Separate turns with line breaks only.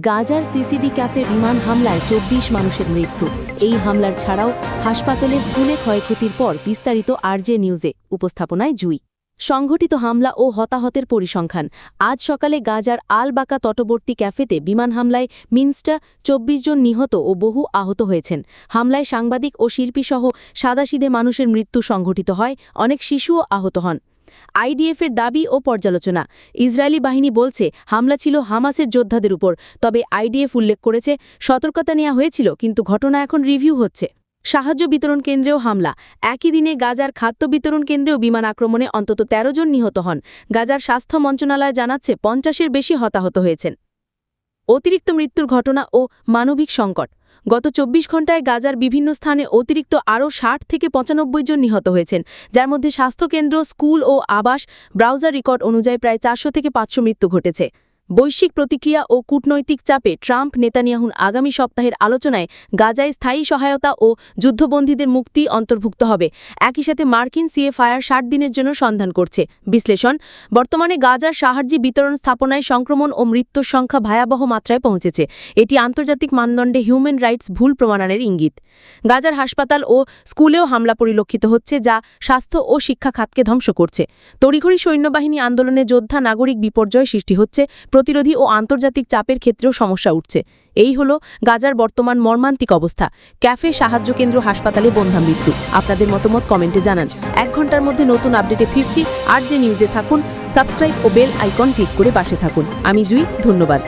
গাজার CCD cafe বিমান হামলায় চব্বিশ মানুষের মৃত্যু। এই হামলার ছাড়াও হাসপাতালে স্কুলে ক্ষয়ক্ষতির পর বিস্তারিত আরজে নিউজে, উপস্থাপনায় জুই। সংঘটিত হামলা ও হতাহতের পরিসংখ্যান। আজ সকালে গাজার আল বাকা তটবর্তী ক্যাফেতে বিমান হামলায় মিনস্টা চব্বিশ জন নিহত ও বহু আহত হয়েছেন। হামলায় সাংবাদিক ও শিল্পীসহ সাদাসিধে মানুষের মৃত্যু সংঘটিত হয়, অনেক শিশুও আহত হন। আইডিএফের দাবি ও পর্যালোচনা। ইসরায়েলি বাহিনী বলছে, হামলা ছিল হামাসের যোদ্ধাদের উপর। তবে আইডিএফ উল্লেখ করেছে, সতর্কতা নেওয়া হয়েছিল, কিন্তু ঘটনা এখন রিভিউ হচ্ছে। সাহায্য বিতরণ কেন্দ্রেও হামলা। একই দিনে গাজার খাদ্য বিতরণ কেন্দ্রেও বিমান আক্রমণে অন্তত ১৩ জন নিহত হন। গাজার স্বাস্থ্য মন্ত্রণালয় জানাচ্ছে, পঞ্চাশের বেশি হতাহত হয়েছেন। অতিরিক্ত মৃত্যুর ঘটনা ও মানবিক সংকট। গত চব্বিশ ঘণ্টায় গাজার বিভিন্ন স্থানে অতিরিক্ত আরও ষাট থেকে পঁচানব্বই জন নিহত হয়েছেন, যার মধ্যে স্বাস্থ্যকেন্দ্র, স্কুল ও আবাস ব্রাউজার রেকর্ড অনুযায়ী প্রায় চারশো থেকে পাঁচশো মৃত্যু ঘটেছে। বৈশ্বিক প্রতিক্রিয়া ও কূটনৈতিক চাপে ট্রাম্প নেতানিয়াহুন আগামী সপ্তাহের আলোচনায় গাজায় স্থায়ী সহায়তা ও যুদ্ধবন্দীদের মুক্তি অন্তর্ভুক্ত হবে। একই সাথে মার্কিন সিএফআইআর ষাট দিনের জন্য সন্ধান করছে। বিশ্লেষণ, বর্তমানে গাজার সাহায্য বিতরণ স্থাপনায় সংক্রমণ ও মৃত্যুর সংখ্যা ভয়াবহ মাত্রায় পৌঁছেছে। এটি আন্তর্জাতিক মানদণ্ডে হিউম্যান রাইটস ভুল প্রমাণনের ইঙ্গিত। গাজার হাসপাতাল ও স্কুলেও হামলা পরিলক্ষিত হচ্ছে, যা স্বাস্থ্য ও শিক্ষা খাতকে ধ্বংস করছে। তড়িঘড়ি সৈন্যবাহিনী আন্দোলনে যোদ্ধা নাগরিক বিপর্যয় সৃষ্টি হচ্ছে। প্রতিরোধী ও আন্তর্জাতিক চাপের ক্ষেত্রেও সমস্যা উঠছে। এই হল গাজার বর্তমান মর্মান্তিক অবস্থা। ক্যাফে সাহায্য কেন্দ্র হাসপাতালে বন্ধা মৃত্যু। আপনাদের মতামত কমেন্টে জানান। এক ঘণ্টার মধ্যে নতুন আপডেটে ফিরছি। আর যে নিউজে থাকুন, সাবস্ক্রাইব ও বেল আইকন ক্লিক করে পাশে থাকুন। আমি জুই, ধন্যবাদ।